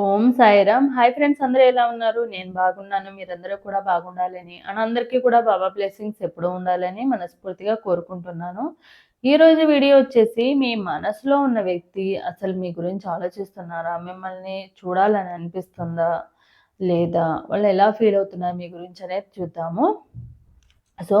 ఓం Sairam. Hi friends అందరూ ఎలా ఉన్నారు? నేను బాగున్నాను. మీరందరూ కూడా బాగుండాలని అండ్ అందరికీ కూడా బాబా బ్లెస్సింగ్స్ ఎప్పుడూ ఉండాలని మనస్ఫూర్తిగా కోరుకుంటున్నాను. ఈ రోజు వీడియో వచ్చేసి మీ మనసులో ఉన్న వ్యక్తి అసలు మీ గురించి ఆలోచిస్తున్నారా? మిమ్మల్ని చూడాలని అనిపిస్తుందా? లేదా? వాళ్ళు ఎలా ఫీల్ అవుతున్నారు మీ గురించి అనేది చూద్దాము. సో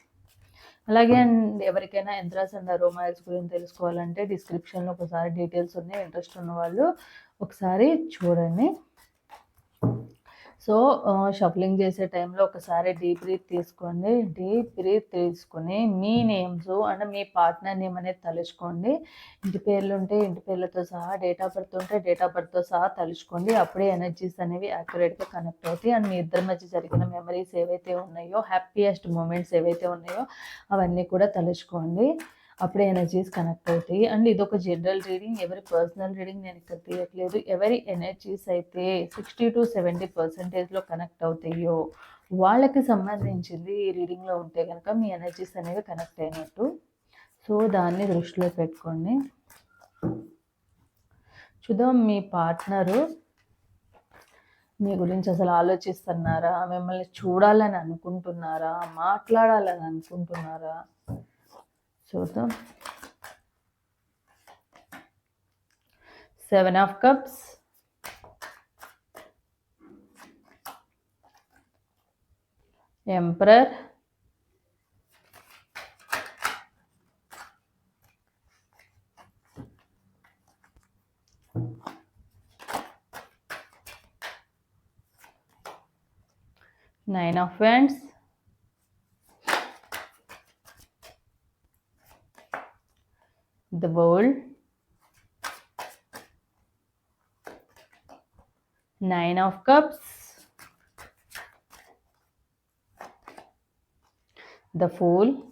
అలాగే అండ్ ఎవరికైనా యంత్రాస్ అండ్ అరోమాయిల్స్ గురించి తెలుసుకోవాలంటే డిస్క్రిప్షన్లో ఒకసారి డీటెయిల్స్ ఉన్నాయి. ఇంట్రెస్ట్ ఉన్న వాళ్ళు ఒకసారి చూడండి. సో షఫలింగ్ చేసే టైంలో ఒకసారి డీప్ బ్రీత్ తీసుకోండి. డీప్ బ్రీత్ తీసుకుని మీ నేమ్స్ అండ్ మీ పార్ట్నర్ నేమ్ అనేది తలుచుకోండి. ఇంటి పేర్లు ఉంటే ఇంటి పేర్లతో సహా డేట్ ఆఫ్ బర్త్ ఉంటే డేట్ ఆఫ్ బర్త్తో సహా తలుచుకోండి. అప్పుడే ఎనర్జీస్ అనేవి యాక్యురేట్గా కనెక్ట్ అవుతాయి. అండ్ మీ ఇద్దరి మధ్య జరిగిన మెమరీస్ ఏవైతే ఉన్నాయో హ్యాపీయెస్ట్ మూమెంట్స్ ఏవైతే ఉన్నాయో అవన్నీ కూడా తలుచుకోండి. అప్పుడే ఎనర్జీస్ కనెక్ట్ అవుతాయి. అండ్ ఇది ఒక జనరల్ రీడింగ్ ఎవరి పర్సనల్ రీడింగ్ నేను ఇక్కడ తీయట్లేదు. ఎవరి ఎనర్జీస్ అయితే సిక్స్టీ టు సెవెంటీ పర్సెంటేజ్లో కనెక్ట్ అవుతాయో వాళ్ళకి సంబంధించింది ఈ రీడింగ్లో ఉంటే కనుక మీ ఎనర్జీస్ అనేవి కనెక్ట్ అయినట్టు. సో దాన్ని దృష్టిలో పెట్టుకోండి. చూద్దాం మీ పార్ట్నరు మీ గురించి అసలు ఆలోచిస్తున్నారా? మిమ్మల్ని చూడాలని అనుకుంటున్నారా? మాట్లాడాలని అనుకుంటున్నారా? చూద్దాం seven of cups emperor nine of wands. The world. Nine of cups. The fool.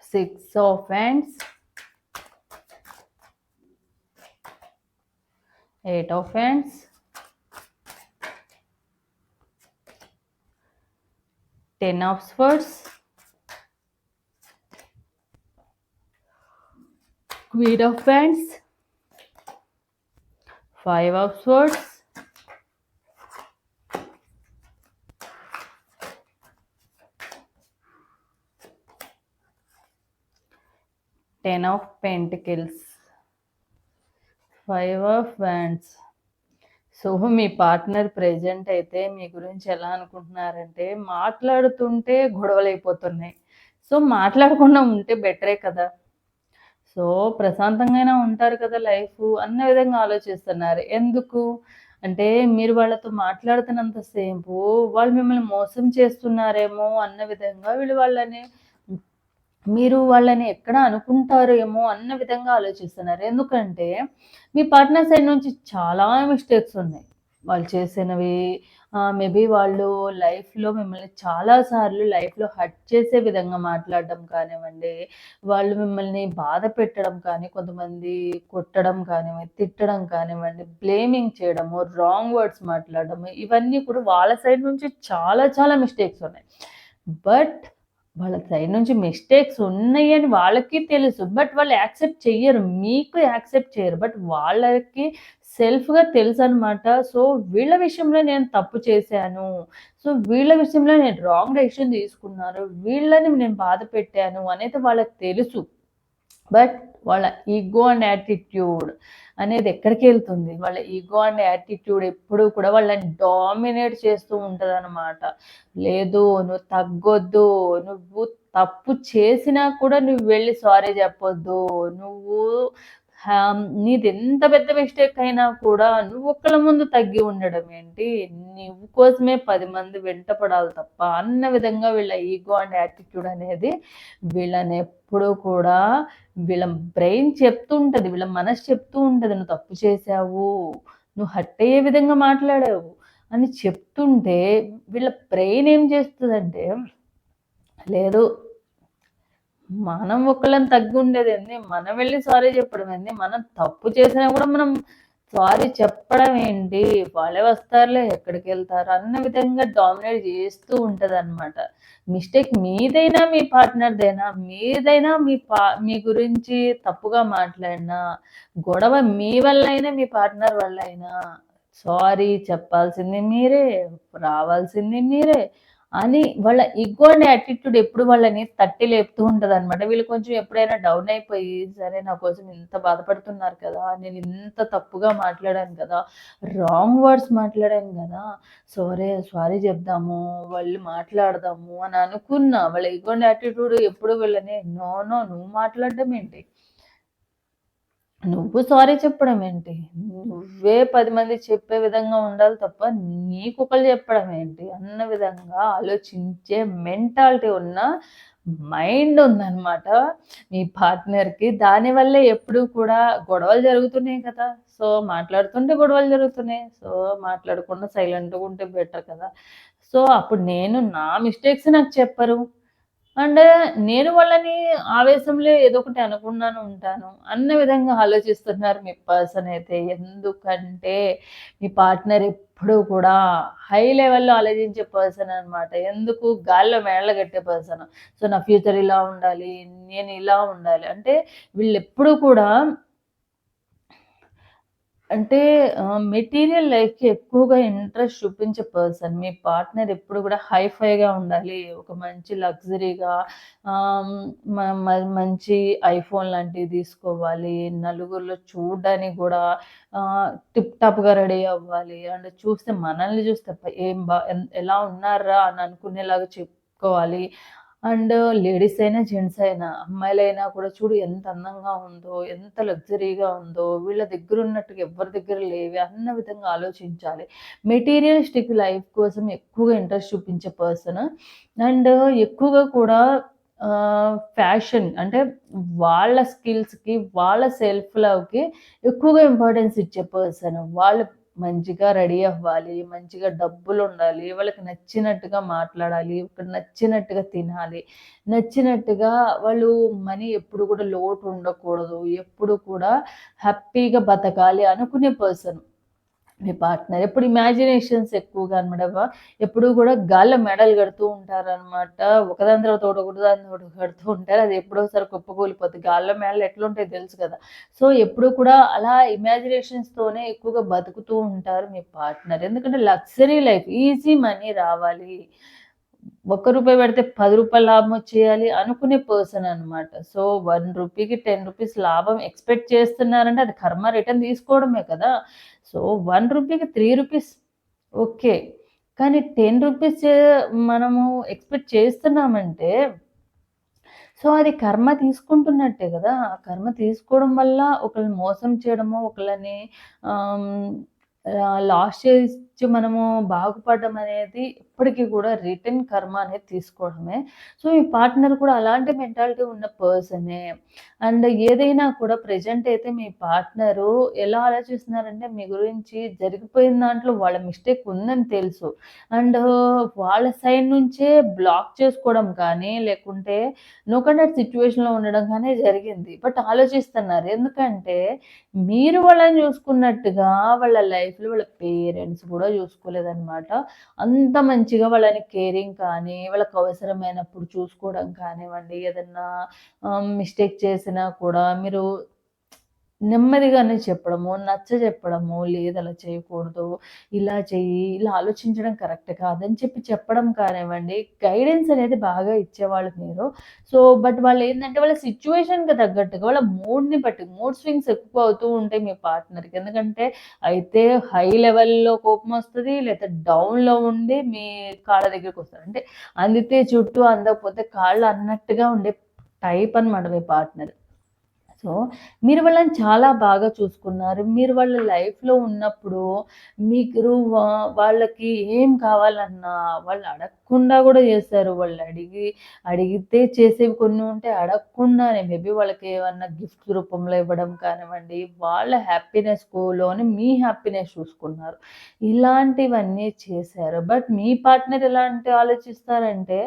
Six of wands. Eight of wands. Ten of swords Queen of Wands, Five of Swords, Ten of Pentacles, Five of wands so me partner present అయితే మీ గురించి ఎలా అనుకుంటున్నారంటే మాట్లాడుతుంటే గొడవలు అయిపోతున్నాయి so మాట్లాడకుండా ఉంటే బెటరే కదా. సో ప్రశాంతంగానే ఉంటారు కదా లైఫ్. అన్న విధంగా ఆలోచిస్తున్నారు. ఎందుకు? అంటే మీరు వాళ్ళతో మాట్లాడుతున్నంతసేపు వాళ్ళు మిమ్మల్ని మోసం చేస్తున్నారేమో అన్న విధంగా వీళ్ళు వాళ్ళని మీరు వాళ్ళని ఎక్కడ అనుకుంటారేమో అన్న విధంగా ఆలోచిస్తున్నారు. ఎందుకంటే మీ పార్ట్నర్ సైడ్ నుంచి చాలా మిస్టేక్స్ ఉన్నాయి. వాళ్ళు చేసినవి మేబీ వాళ్ళు లైఫ్లో మిమ్మల్ని చాలాసార్లు లైఫ్లో హట్ చేసే విధంగా మాట్లాడడం కానివ్వండి వాళ్ళు మిమ్మల్ని బాధ పెట్టడం కానీ కొంతమంది కొట్టడం కానివ్వండి తిట్టడం కానివ్వండి బ్లేమింగ్ చేయడము రాంగ్ వర్డ్స్ మాట్లాడడము ఇవన్నీ కూడా వాళ్ళ సైడ్ నుంచి చాలా చాలా మిస్టేక్స్ ఉన్నాయి. బట్ వాళ్ళ సైడ్ నుంచి మిస్టేక్స్ ఉన్నాయని వాళ్ళకి తెలుసు. బట్ వాళ్ళు యాక్సెప్ట్ చెయ్యరు. మీకు యాక్సెప్ట్ చేయరు బట్ వాళ్ళకి సెల్ఫ్గా తెలుసు అనమాట సో వీళ్ళ విషయంలో నేను తప్పు చేశాను. సో వీళ్ళ విషయంలో నేను రాంగ్ డెసిషన్ తీసుకున్నాను వీళ్ళని నేను బాధ పెట్టాను అనేది వాళ్ళకి తెలుసు. బట్ వాళ్ళ ఈగో అండ్ యాటిట్యూడ్ అనేది ఎక్కడికి వెళ్తుంది? వాళ్ళ ఈగో అండ్ యాటిట్యూడ్ ఎప్పుడు కూడా వాళ్ళని డామినేట్ చేస్తూ ఉంటుంది అనమాట లేదు నువ్వు తగ్గొద్దు నువ్వు తప్పు చేసినా కూడా నువ్వు వెళ్ళి సారీ చెప్పొద్దు నువ్వు నీది ఎంత పెద్ద మిస్టేక్ అయినా కూడా నువ్వు ఒక్కళ్ళ ముందు తగ్గి ఉండడం ఏంటి? నువ్వు కోసమే పది మంది వెంటపడాలి తప్ప అన్న విధంగా వీళ్ళ ఈగో అండ్ యాటిట్యూడ్ అనేది వీళ్ళని ఎప్పుడూ కూడా వీళ్ళ బ్రెయిన్ చెప్తూ ఉంటుంది వీళ్ళ మనసు చెప్తూ ఉంటుంది. నువ్వు తప్పు చేసావు నువ్వు హట్ అయ్యే విధంగా మాట్లాడావు అని చెప్తుంటే వీళ్ళ బ్రెయిన్ ఏం చేస్తుందంటే లేదు మనం ఒకళ్ళని తగ్గి ఉండేది ఏంది? మనం వెళ్ళి సారీ చెప్పడం ఏంది? మనం తప్పు చేసినా కూడా మనం సారీ చెప్పడం ఏంటి? వాళ్ళే వస్తారులే ఎక్కడికి వెళ్తారు? అన్న విధంగా డామినేట్ చేస్తూ ఉంటుంది అనమాట మిస్టేక్ మీదైనా మీ పార్ట్నర్దైనా మీదైనా మీ పా మీ గురించి తప్పుగా మాట్లాడినా గొడవ మీ వల్ల అయినా మీ పార్ట్నర్ వల్ల అయినా సారీ చెప్పాల్సింది మీరే రావాల్సింది మీరే అని వాళ్ళ ఈగో అనే యాటిట్యూడ్ ఎప్పుడు వాళ్ళని తట్టి లేపుతూ ఉంటుంది అనమాట వీళ్ళు కొంచెం ఎప్పుడైనా డౌన్ అయిపోయి సరే నా కోసం ఇంత బాధపడుతున్నారు కదా నేను ఇంత తప్పుగా మాట్లాడాను కదా రాంగ్ వర్డ్స్ మాట్లాడాను కదా సరే సారీ చెప్దాము వాళ్ళు మాట్లాడదాము అని అనుకున్నా వాళ్ళ ఈగో యాటిట్యూడ్ ఎప్పుడు వీళ్ళని నో నో నువ్వు మాట్లాడడం ఏంటి? నువ్వు సారీ చెప్పడం ఏంటి? నువ్వే పది మంది చెప్పే విధంగా ఉండాలి తప్ప నీకొకరు చెప్పడం ఏంటి? అన్న విధంగా ఆలోచించే మెంటాలిటీ ఉన్న మైండ్ ఉందన్నమాట. మీ పార్ట్నర్కి దానివల్లే ఎప్పుడు కూడా గొడవలు జరుగుతున్నాయి కదా. సో మాట్లాడుతుంటే గొడవలు జరుగుతున్నాయి. సో మాట్లాడకుండా సైలెంట్గా ఉంటే బెటర్ కదా. సో అప్పుడు నేను నా మిస్టేక్స్ నాకు చెప్పరు. అండ్ నేను వాళ్ళని ఆవేశంలో ఏదో ఒకటి అనుకున్నాను ఉంటాను. అన్న విధంగా ఆలోచిస్తున్నారు మీ పర్సన్ అయితే. ఎందుకంటే మీ పార్ట్నర్ ఎప్పుడు కూడా హై లెవెల్లో ఆలోచించే పర్సన్ అనమాట ఎందుకు? గాల్లో మేళ్ళ కట్టే పర్సన్. సో నా ఫ్యూచర్ ఇలా ఉండాలి నేను ఇలా ఉండాలి. అంటే వీళ్ళు ఎప్పుడు కూడా అంటే మెటీరియల్ లైఫ్‌కి ఎక్కువగా ఇంట్రెస్ట్ చూపించే పర్సన్. మీ పార్ట్నర్ ఎప్పుడు కూడా హైఫైగా ఉండాలి. ఒక మంచి లగ్జరీగా మంచి ఐఫోన్ లాంటివి తీసుకోవాలి. నలుగురిలో చూడడానికి కూడా టిప్ టాప్‌గా రెడీ అవ్వాలి. అండ్ చూస్తే మనల్ని చూస్తే ఏం బా ఎలా ఉన్నారా అని అనుకునేలాగా చెప్పుకోవాలి. అండ్ లేడీస్ అయినా జెంట్స్ అయినా అమ్మాయిలైనా కూడా చూడు ఎంత అందంగా ఉందో ఎంత లగ్జరీగా ఉందో వీళ్ళ దగ్గర ఉన్నట్టుగా ఎవరి దగ్గర లేవి అన్న విధంగా ఆలోచించాలి. మెటీరియలిస్టిక్ లైఫ్ కోసం ఎక్కువగా ఇంట్రెస్ట్ చూపించే పర్సన్. అండ్ ఎక్కువగా కూడా ఫ్యాషన్ అంటే వాళ్ళ స్కిల్స్కి వాళ్ళ సెల్ఫ్ లవ్కి ఎక్కువగా ఇంపార్టెన్స్ ఇచ్చే పర్సన్. వాళ్ళ మంచిగా రెడీ అవ్వాలి మంచిగా డబ్బులు ఉండాలి వాళ్ళకి నచ్చినట్టుగా మాట్లాడాలి నచ్చినట్టుగా తినాలి. నచ్చినట్టుగా వాళ్ళు మనీ ఎప్పుడు కూడా లోటు ఉండకూడదు ఎప్పుడు కూడా హ్యాపీగా బతకాలి అనుకునే పర్సన్. మీ పార్ట్నర్ ఎప్పుడు ఇమాజినేషన్స్ ఎక్కువగా అనమాట. ఎప్పుడు కూడా గాల్లో మెడలు కడుతూ ఉంటారనమాట. ఒకదాని తర్వాత ఒకటి ఒకదాని ఒకటి కడుతూ ఉంటారు. అది ఎప్పుడోసారి కుప్పకూలిపోతుంది గాల్లో మెడలు ఎట్లుంటాయి తెలుసు కదా. సో ఎప్పుడు కూడా అలా ఇమాజినేషన్స్తోనే ఎక్కువగా బతుకుతూ ఉంటారు మీ పార్ట్నర్ ఎందుకంటే లగ్జరీ లైఫ్ ఈజీ మనీ రావాలి. ఒక్క రూపాయి పెడితే పది రూపాయలు లాభం వచ్చేయాలి అనుకునే పర్సన్ అనమాట. సో వన్ రూపీకి టెన్ రూపీస్ లాభం ఎక్స్పెక్ట్ చేస్తున్నారంటే అది కర్మ రిటర్న్ తీసుకోవడమే కదా. సో వన్ రూపీకి త్రీ రూపీస్ ఓకే. కానీ టెన్ రూపీస్ మనము ఎక్స్పెక్ట్ చేస్తున్నామంటే సో అది కర్మ తీసుకుంటున్నట్టే కదా. ఆ కర్మ తీసుకోవడం వల్ల ఒకరిని మోసం చేయడము ఒకళ్ళని లాస్ చేసి మనము బాగుపడడం అనేది ఎప్పటికీ కూడా రిటర్న్ కర్మ అనేది తీసుకోవడమే. సో ఈ పార్ట్నర్ కూడా అలాంటి మెంటాలిటీ ఉన్న పర్సనే. అండ్ ఏదైనా కూడా ప్రజెంట్ అయితే మీ పార్ట్నరు ఎలా ఆలోచిస్తున్నారంటే మీ గురించి జరిగిపోయిన దాంట్లో వాళ్ళ మిస్టేక్ ఉందని తెలుసు. అండ్ వాళ్ళ సైడ్ నుంచే బ్లాక్ చేసుకోవడం కానీ లేకుంటే నో కండక్ట్ సిచ్యువేషన్లో ఉండడం కానీ జరిగింది. బట్ ఆలోచిస్తున్నారు. ఎందుకంటే మీరు వాళ్ళని చూసుకున్నట్టుగా వాళ్ళ లైఫ్లో వాళ్ళ పేరెంట్స్ కూడా చూసుకోలేదన్నమాట. అంత మంచిగా వాళ్ళని కేరింగ్ కానీ వాళ్ళకి అవసరమైనప్పుడు చూసుకోవడం కానివ్వండి ఏదన్నా మిస్టేక్ చేసినా కూడా మీరు నెమ్మదిగానే చెప్పడము నచ్చ చెప్పడము లేదు అలా చేయకూడదు ఇలా చెయ్యి ఇలా ఆలోచించడం కరెక్ట్ కాదని చెప్పి చెప్పడం కానివ్వండి గైడెన్స్ అనేది బాగా ఇచ్చేవాళ్ళు మీరు. సో బట్ వాళ్ళు ఏంటంటే వాళ్ళ సిచ్యువేషన్కి తగ్గట్టుగా వాళ్ళ మూడ్ని బట్టి మూడ్ స్వింగ్స్ ఎక్కువ అవుతూ ఉంటాయి మీ పార్ట్నర్కి. ఎందుకంటే అయితే హై లెవెల్లో కోపం వస్తుంది లేదా డౌన్లో ఉండి మీ కాళ్ళ దగ్గరికి వస్తారు అంటే అందితే చుట్టూ అందకపోతే కాళ్ళు అన్నట్టుగా ఉండే టైప్ అనమాట మీ పార్ట్నర్. సో, మీరు వాళ్ళని చాలా బాగా చూసుకున్నారు. మీరు వాళ్ళ లైఫ్‌లో ఉన్నప్పుడు మీరు వా వాళ్ళకి ఏం కావాలన్నా వాళ్ళు అడగకుండా కూడా చేశారు. వాళ్ళు అడిగి అడిగితే చేసేవి కొన్ని ఉంటే అడగకుండానే మేబీ వాళ్ళకి ఏమన్నా గిఫ్ట్స్ రూపంలో ఇవ్వడం కానివ్వండి, వాళ్ళ హ్యాపీనెస్‌లోనే మీ హ్యాపీనెస్ చూసుకున్నారు. ఇలాంటివన్నీ చేశారు. బట్ మీ పార్ట్నర్ ఎలాంటి ఆలోచిస్తారంటే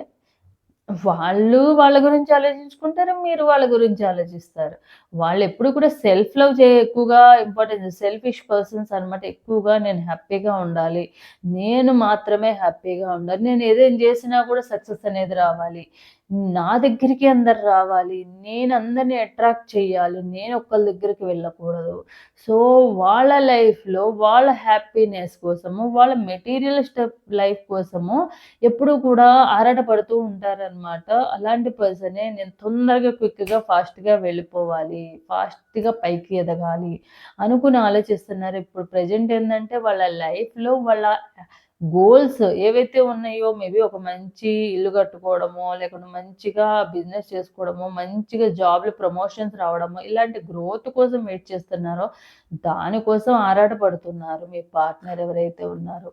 వాళ్ళు వాళ్ళ గురించి ఆలోచించుకుంటారు. మీరు వాళ్ళ గురించి ఆలోచిస్తారు. వాళ్ళు ఎప్పుడు కూడా సెల్ఫ్ లవ్ చే ఎక్కువగా ఇంపార్టెన్స్ సెల్ఫిష్ పర్సన్స్ అనమాట. ఎక్కువగా నేను హ్యాపీగా ఉండాలి. నేను మాత్రమే హ్యాపీగా ఉండాలి. నేను ఏదేం చేసినా కూడా సక్సెస్ అనేది రావాలి. నా దగ్గరికి అందరు రావాలి. నేను అందరిని అట్రాక్ట్ చేయాలి. నేను ఒకళ్ళ దగ్గరికి వెళ్ళకూడదు. సో, వాళ్ళ లైఫ్‌లో వాళ్ళ హ్యాపీనెస్ కోసము, వాళ్ళ మెటీరియలిస్టిక్ లైఫ్ కోసము ఎప్పుడు కూడా ఆరాటపడుతూ ఉంటారనమాట. అలాంటి పర్సనే నేను తొందరగా, క్విక్‌గా, ఫాస్ట్‌గా వెళ్ళిపోవాలి. ఫాస్ట్‌గా పైకి ఎదగాలి అనుకుని ఆలోచిస్తున్నారు. ఇప్పుడు ప్రెజెంట్ ఏంటంటే వాళ్ళ లైఫ్‌లో వాళ్ళ గోల్స్ ఏవైతే ఉన్నాయో మేబీ ఒక మంచి ఇల్లు కట్టుకోవడమో, లేకుంటే మంచిగా బిజినెస్ చేసుకోవడమో, మంచిగా జాబ్లు ప్రమోషన్స్ రావడమో, ఇలాంటి గ్రోత్ కోసం వెయిట్ చేస్తున్నారో, దానికోసం ఆరాటపడుతున్నారు మీ పార్ట్నర్ ఎవరైతే ఉన్నారో.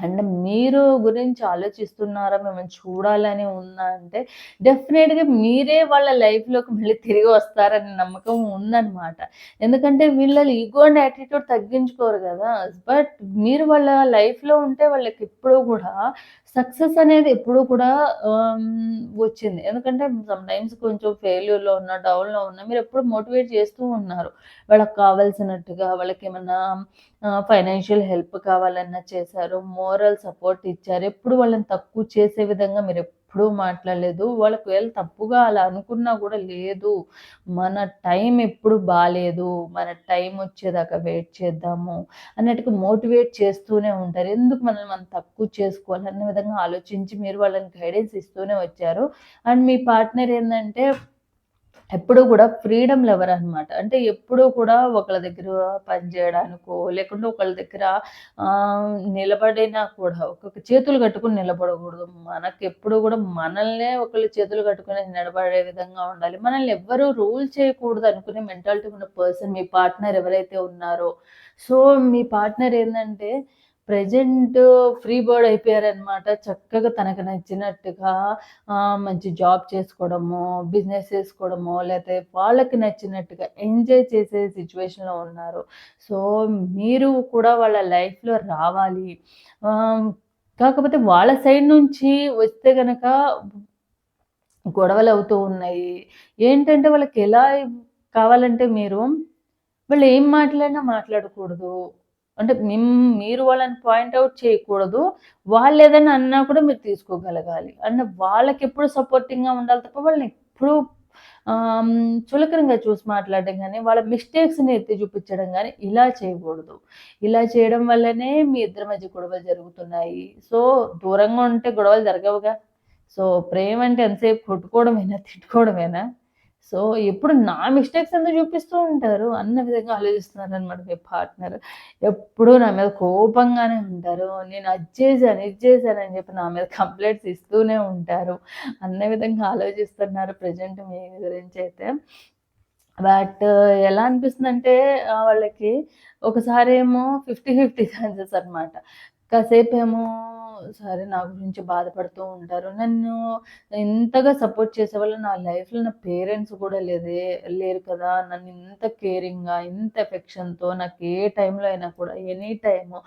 అండ్ మీరు గురించి ఆలోచిస్తున్నారా? మిమ్మల్ని చూడాలని ఉందా అంటే, డెఫినెట్‌గా మీరే వాళ్ళ లైఫ్‌లోకి మళ్ళీ తిరిగి వస్తారనే నమ్మకం ఉందన్నమాట ఎందుకంటే వీళ్ళ ఈగో అండ్ యాటిట్యూడ్ తగ్గించుకోరు కదా బట్ మీరు వాళ్ళ లైఫ్‌లో ఉంటే వాళ్ళకి ఎప్పుడు కూడా సక్సెస్ అనేది ఎప్పుడూ కూడా వచ్చింది. ఎందుకంటే సమ్‌టైమ్స్ కొంచెం ఫెయిల్యూర్‌లో ఉన్న, డౌన్‌లో ఉన్న మీరు ఎప్పుడు మోటివేట్ చేస్తూ ఉన్నారు. వాళ్ళకి కావాల్సినట్టుగా వాళ్ళకేమన్నా ఏమైనా ఫైనాన్షియల్ హెల్ప్ కావాలన్నా చేశారు. మోరల్ సపోర్ట్ ఇచ్చారు. ఎప్పుడు వాళ్ళని తక్కువ చేసే విధంగా మీరు ఎప్పుడూ మాట్లాడలేదు. వాళ్ళకి వెళ్ళి తప్పుగా అలా అనుకున్నా కూడా లేదు. మన టైం ఎప్పుడు బాగాలేదు మన టైం వచ్చేదాకా వెయిట్ చేద్దాము అన్నట్టుగా మోటివేట్ చేస్తూనే ఉంటారు. ఎందుకు మనల్ని మనం తక్కువ చేసుకోవాలనే విధంగా ఆలోచించి మీరు వాళ్ళని గైడెన్స్ ఇస్తూనే వచ్చారు. అండ్ మీ పార్ట్నర్ ఏంటంటే ఎప్పుడూ కూడా ఫ్రీడమ్ లెవర్ అనమాట. అంటే ఎప్పుడూ కూడా ఒకళ్ళ దగ్గర పనిచేయడానికో లేకుంటే ఒకళ్ళ దగ్గర నిలబడినా కూడా ఒక్కొక్క చేతులు కట్టుకుని నిలబడకూడదు. మనకు ఎప్పుడూ కూడా మనల్నే ఒకళ్ళు చేతులు కట్టుకుని నిలబడే విధంగా ఉండాలి. మనల్ని ఎవ్వరూ రూల్ చేయకూడదు అనుకునే మెంటాలిటీ ఉన్న పర్సన్ మీ పార్ట్నర్ ఎవరైతే ఉన్నారో, సో, మీ పార్ట్నర్ ఏంటంటే ప్రెజెంట్ ఫ్రీ బర్డ్ అయిపోయారనమాట. చక్కగా తనకు నచ్చినట్టుగా మంచి జాబ్ చేసుకోవడము బిజినెస్ చేసుకోవడమో, లేకపోతే వాళ్ళకి నచ్చినట్టుగా ఎంజాయ్ చేసే సిచ్యువేషన్లో ఉన్నారు. సో, మీరు కూడా వాళ్ళ లైఫ్‌లో రావాలి. కాకపోతే వాళ్ళ సైడ్ నుంచి వస్తే కనుక గొడవలు అవుతూ ఉన్నాయి. ఏంటంటే వాళ్ళకి ఎలా కావాలంటే మీరు వాళ్ళు ఏం మాట్లాడినా మాట్లాడకూడదు. అంటే మిమ్ మీరు వాళ్ళని పాయింట్ చేయకూడదు చేయకూడదు. వాళ్ళేదైనా అన్నా కూడా మీరు తీసుకోగలగాలి. అండ్ వాళ్ళకెప్పుడు సపోర్టింగ్‌గా ఉండాలి తప్ప వాళ్ళని ఎప్పుడూ చులకరంగా చూసి మాట్లాడడం కానీ వాళ్ళ మిస్టేక్స్‌ని ఎత్తి చూపించడం కానీ ఇలా చేయకూడదు. ఇలా చేయడం వల్లనే మీ ఇద్దరి మధ్య గొడవలు జరుగుతున్నాయి. సో, దూరంగా ఉంటే గొడవలు జరగవుగా. సో, ప్రేమ అంటే ఎంతసేపు కొట్టుకోవడమేనా? తిట్టుకోవడమేనా? సో, ఎప్పుడు నా మిస్టేక్స్ ఎందుకు చూపిస్తూ ఉంటారు అన్న విధంగా ఆలోచిస్తున్నారనమాట మీ పార్ట్నర్. ఎప్పుడూ నా మీద కోపంగానే ఉంటారు. నేను అది చేశాను, ఇది చేశాను అని చెప్పి నా మీద కంప్లైంట్స్ ఇస్తూనే ఉంటారు. అన్న విధంగా ఆలోచిస్తున్నారు ప్రెజెంట్ మీ గురించి అయితే బట్ ఎలా అనిపిస్తుందంటే అంటే వాళ్ళకి ఒకసారేమో 50, 50 ఛాన్సెస్ అనమాట. కాసేపు ఏమో సరే నా గురించి బాధపడుతూ ఉంటారు. నన్ను ఇంతగా సపోర్ట్ చేసేవాళ్ళు నా లైఫ్‌లో నా పేరెంట్స్ కూడా లేదే లేరు కదా! నన్ను ఇంత కేరింగ్‌గా, ఇంత ఎఫెక్షన్‌తో నాకు ఏ టైంలో అయినా కూడా ఎనీ టైము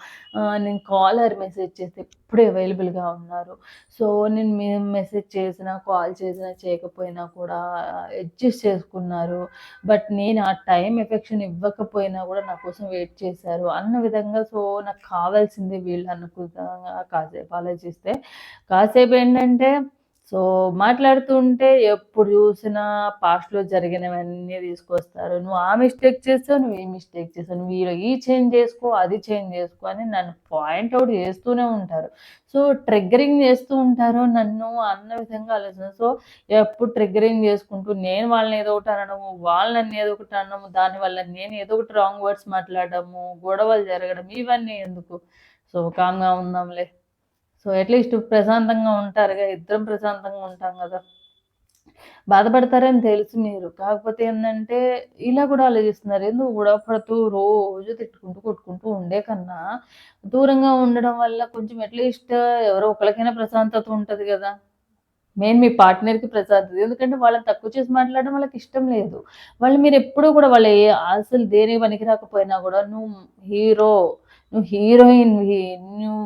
నేను కాల్ ఆర్ మెసేజ్ చేస్తే ఎప్పుడు అవైలబుల్‌గా ఉన్నారు. సో, నేను మె మెసేజ్ చేసినా, కాల్ చేసినా, చేయకపోయినా కూడా అడ్జస్ట్ చేసుకున్నారు. బట్ నేను ఆ టైం ఎఫెక్షన్ ఇవ్వకపోయినా కూడా నా కోసం వెయిట్ చేశారు. అన్న విధంగా సో, నాకు కావాల్సింది వీళ్ళు అనుకుంటా కాసేపు ఆలోచిస్తే, కాసేపేంటంటే సో, మాట్లాడుతూ ఉంటే ఎప్పుడు చూసినా పాస్ట్‌లో జరిగినవన్నీ తీసుకొస్తారు. నువ్వు ఆ మిస్టేక్ చేస్తావు నువ్వు ఈ మిస్టేక్ చేస్తావు నువ్వు వీళ్ళు ఈ చేంజ్ చేసుకో, అది చేంజ్ చేసుకో అని నన్ను పాయింట్ అవుట్ చేస్తూనే ఉంటారు. సో, ట్రిగ్గరింగ్ చేస్తూ ఉంటారు నన్ను అన్న విధంగా ఆలోచన సో, ఎప్పుడు ట్రిగ్గరింగ్ చేసుకుంటూ నేను వాళ్ళని ఏదో ఒకటి అనడము, వాళ్ళు నన్ను ఏదో ఒకటి అనడము, దానివల్ల నేను ఏదో ఒకటి రాంగ్ వర్డ్స్ మాట్లాడడము, గొడవలు జరగడం ఇవన్నీ ఎందుకు? సో, కామ్‌గా ఉందాంలే. సో, అట్‌లీస్ట్ ప్రశాంతంగా ఉంటారుగా. ఇద్దరం ప్రశాంతంగా ఉంటాం కదా బాధపడతారని తెలుసు మీరు. కాకపోతే ఏంటంటే ఇలా కూడా ఆలోచిస్తున్నారు. ఎందుకు కూడా పడుతూ రోజు తిట్టుకుంటూ, కొట్టుకుంటూ ఉండే కన్నా, దూరంగా ఉండడం వల్ల కొంచెం అట్‌లీస్ట్ ఎవరో ఒకరికైనా ప్రశాంతత ఉంటుంది కదా మెయిన్ మీ పార్ట్నర్‌కి ప్రశాంతత. ఎందుకంటే వాళ్ళని తక్కువ చేసి మాట్లాడడం వాళ్ళకి ఇష్టం లేదు. వాళ్ళు మీరు ఎప్పుడూ కూడా వాళ్ళు ఏ ఆశలు దేని పనికి రాకపోయినా కూడా నువ్వు హీరో, నువ్వు హీరోయిన్ నువ్వు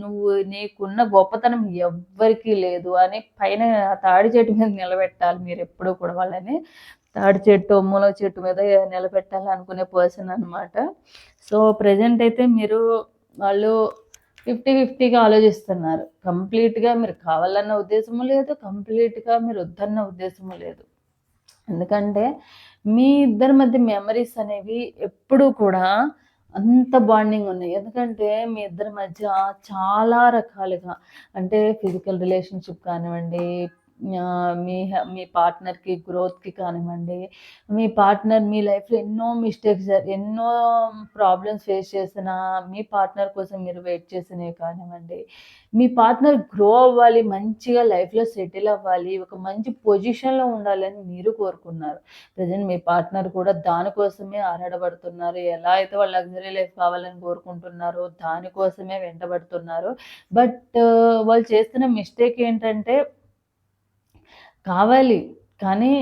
నువ్వు నీకున్న గొప్పతనం ఎవ్వరికీ లేదు అని పైన తాడి చెట్టు మీద నిలబెట్టాలి మీరు ఎప్పుడూ కూడా వాళ్ళని. తాడి చెట్టు, మూల చెట్టు మీద నిలబెట్టాలి అనుకునే పర్సన్ అనమాట. సో, ప్రజెంట్ అయితే మీరు వాళ్ళు 50, 50గా ఆలోచిస్తున్నారు. కంప్లీట్‌గా మీరు కావాలన్న ఉద్దేశము లేదు. కంప్లీట్‌గా మీరు వద్దన్న ఉద్దేశము లేదు. ఎందుకంటే, మీ ఇద్దరి మధ్య మెమరీస్ అనేవి ఎప్పుడూ కూడా అంత బాండింగ్ ఉన్నాయి. ఎందుకంటే, మీ ఇద్దరి మధ్య చాలా రకాలుగా అంటే ఫిజికల్ రిలేషన్‌షిప్ కానివ్వండి, మీ మీ పార్ట్నర్‌కి గ్రోత్‌కి కానివ్వండి, మీ పార్ట్నర్ మీ లైఫ్‌లో ఎన్నో మిస్టేక్స్ ఎన్నో ప్రాబ్లమ్స్ ఫేస్ చేసిన మీ పార్ట్నర్ కోసం మీరు వెయిట్ చేసినవి కానివ్వండి, మీ పార్ట్నర్ గ్రో అవ్వాలి, మంచిగా లైఫ్‌లో సెటిల్ అవ్వాలి, ఒక మంచి పొజిషన్‌లో ఉండాలని మీరు కోరుకున్నారు. ప్రజెంట్ మీ పార్ట్నర్ కూడా దానికోసమే ఆరాటపడుతున్నారు. ఎలా అయితే వాళ్ళు లగ్జరీ లైఫ్ కావాలని కోరుకుంటున్నారో దానికోసమే వెంటబడుతున్నారు. బట్ వాళ్ళు చేస్తున్న మిస్టేక్ ఏంటంటే కావాలి. కానీ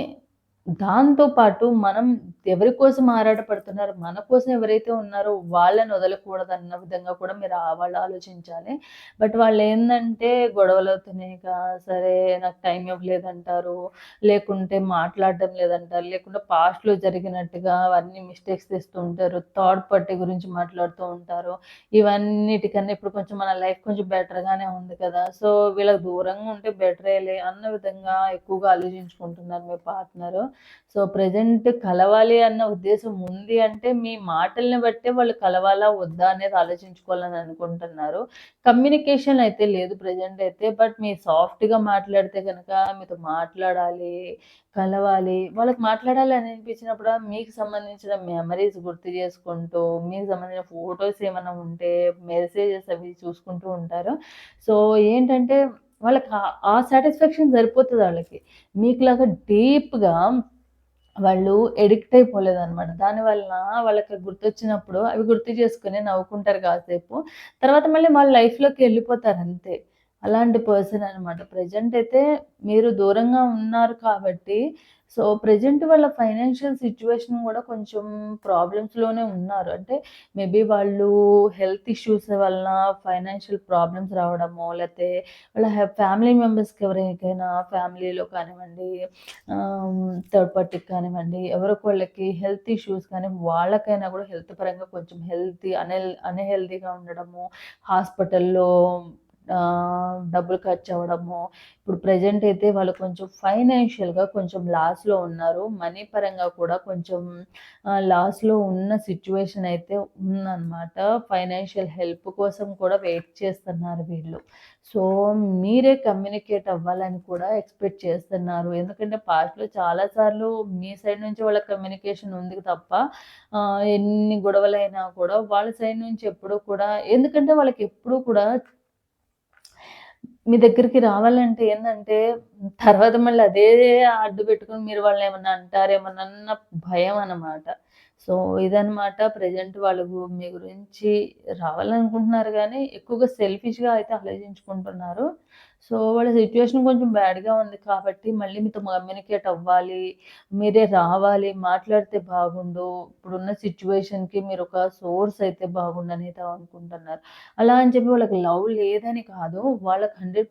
దాంతో పాటు మనం ఎవరి కోసం ఆరాటపడుతున్నారు మన కోసం ఎవరైతే ఉన్నారో వాళ్ళని వదలకూడదు అన్న విధంగా కూడా మీరు వాళ్ళు ఆలోచించాలి. బట్ వాళ్ళు ఏంటంటే గొడవలు అవుతున్నాయిగా సరే నాకు టైం ఇవ్వలేదంటారు, లేకుంటే మాట్లాడడం లేదంటారు, లేకుంటే పాస్ట్‌లో జరిగినట్టుగా అవన్నీ మిస్టేక్స్ తెస్తూ ఉంటారు. థర్డ్ పార్టీ గురించి మాట్లాడుతూ ఉంటారు. ఇవన్నిటికన్నా ఇప్పుడు కొంచెం మన లైఫ్ కొంచెం బెటర్‌గానే ఉంది కదా! సో, వీళ్ళకి దూరంగా ఉంటే బెటరేలే అన్న విధంగా ఎక్కువగా ఆలోచించుకుంటున్నారు మీ పార్ట్నరు. సో, ప్రజెంట్ కలవాలి అన్న ఉద్దేశం ఉంది అంటే, మీ మాటల్ని బట్టే వాళ్ళు కలవాలా? వద్దా? అనేది ఆలోచించుకోవాలని అనుకుంటున్నారు. కమ్యూనికేషన్ అయితే లేదు ప్రెజెంట్ అయితే. బట్ మీరు సాఫ్ట్‌గా మాట్లాడితే కనుక మీతో మాట్లాడాలి, కలవాలి. వాళ్ళకి మాట్లాడాలి అని అనిపించినప్పుడు మీకు సంబంధించిన మెమరీస్ గుర్తు చేసుకుంటూ, మీకు సంబంధించిన ఫోటోస్ ఏమైనా ఉంటే మెసేజెస్ అవి చూసుకుంటూ ఉంటారు. సో, ఏంటంటే వాళ్ళకి ఆ సాటిస్ఫాక్షన్ సరిపోతుంది వాళ్ళకి. మీకులాగా డీప్‌గా వాళ్ళు ఎడిక్ట్ అయిపోలేదు అనమాట దానివల్ల వాళ్ళకి గుర్తొచ్చినప్పుడు అవి గుర్తు చేసుకుని నవ్వుకుంటారు కాసేపు. తర్వాత మళ్ళీ వాళ్ళ లైఫ్లోకి వెళ్ళిపోతారు అంతే. అలాంటి పర్సన్ అనమాట. ప్రెజెంట్ అయితే మీరు దూరంగా ఉన్నారు కాబట్టి, సో, ప్రజెంట్ వాళ్ళ ఫైనాన్షియల్ సిచ్యువేషన్ కూడా కొంచెం ప్రాబ్లమ్స్‌లోనే ఉన్నారు. అంటే మేబీ వాళ్ళు హెల్త్ ఇష్యూస్ వలన ఫైనాన్షియల్ ప్రాబ్లమ్స్ రావడమో, లేతే వాళ్ళ ఫ్యామిలీ మెంబర్స్‌కి ఎవరికైనా ఫ్యామిలీలో కానివ్వండి, థర్డ్ పార్టీకి కానివ్వండి, ఎవరికి వాళ్ళకి హెల్త్ ఇష్యూస్ కానీ వాళ్ళకైనా కూడా హెల్త్ పరంగా కొంచెం హెల్తీ అన్హెల్ అన్‌హెల్తీగా ఉండడము, హాస్పిటల్‌లో డబ్బులు ఖర్చు అవ్వడము ఇప్పుడు ప్రెజెంట్ అయితే వాళ్ళు కొంచెం ఫైనాన్షియల్‌గా కొంచెం లాస్‌లో ఉన్నారు. మనీ పరంగా కూడా కొంచెం లాస్‌లో ఉన్న సిచ్యువేషన్ అయితే ఉందన్నమాట ఫైనాన్షియల్ హెల్ప్ కోసం కూడా వెయిట్ చేస్తున్నారు వీళ్ళు. సో, మీరే కమ్యూనికేట్ అవ్వాలని కూడా ఎక్స్‌పెక్ట్ చేస్తున్నారు. ఎందుకంటే పాస్ట్‌లో చాలాసార్లు మీ సైడ్ నుంచి వాళ్ళ కమ్యూనికేషన్ ఉంది తప్ప ఎన్ని గొడవలైనా కూడా వాళ్ళ సైడ్ నుంచి ఎప్పుడూ కూడా ఎందుకంటే వాళ్ళకి ఎప్పుడూ కూడా మీ దగ్గరికి రావాలంటే ఏందంటే, తర్వాత మళ్ళీ అదే అడ్డు పెట్టుకొని మీరు వాళ్ళనేమన్నా అంటారేమోనన్న భయం అనమాట. సో, ఇదనమాట ప్రెజెంట్ వాళ్ళు మీ గురించి రావాలనుకుంటున్నారు కానీ ఎక్కువగా సెల్ఫిష్‌గా అయితే ఆలోచించుకుంటున్నారు. సో, వాళ్ళ సిచ్యువేషన్ కొంచెం బ్యాడ్‌గా ఉంది కాబట్టి, మళ్ళీ మీతో కమ్యూనికేట్ అవ్వాలి, మీరే రావాలి, మాట్లాడితే బాగుండు, ఇప్పుడున్న సిట్యుయేషన్‌కి మీరొక సోర్స్ అయితే బాగుండు అనేది అనుకుంటున్నారు. అలా అని చెప్పి వాళ్ళకి లవ్ లేదని కాదు. వాళ్ళకి 100%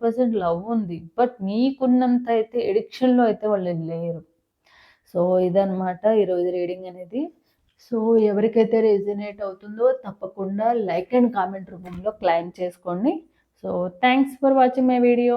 లవ్ ఉంది. బట్ మీకున్నంత అయితే ఎడిక్షన్‌లో అయితే వాళ్ళు లేరు. సో, ఇదనమాట ఈరోజు రీడింగ్ అనేది. సో, ఎవరికైతే రెజినేట్ అవుతుందో తప్పకుండా లైక్ అండ్ కామెంట్ రూపంలో క్లెయిమ్ చేసుకోండి. So, thanks for watching my video.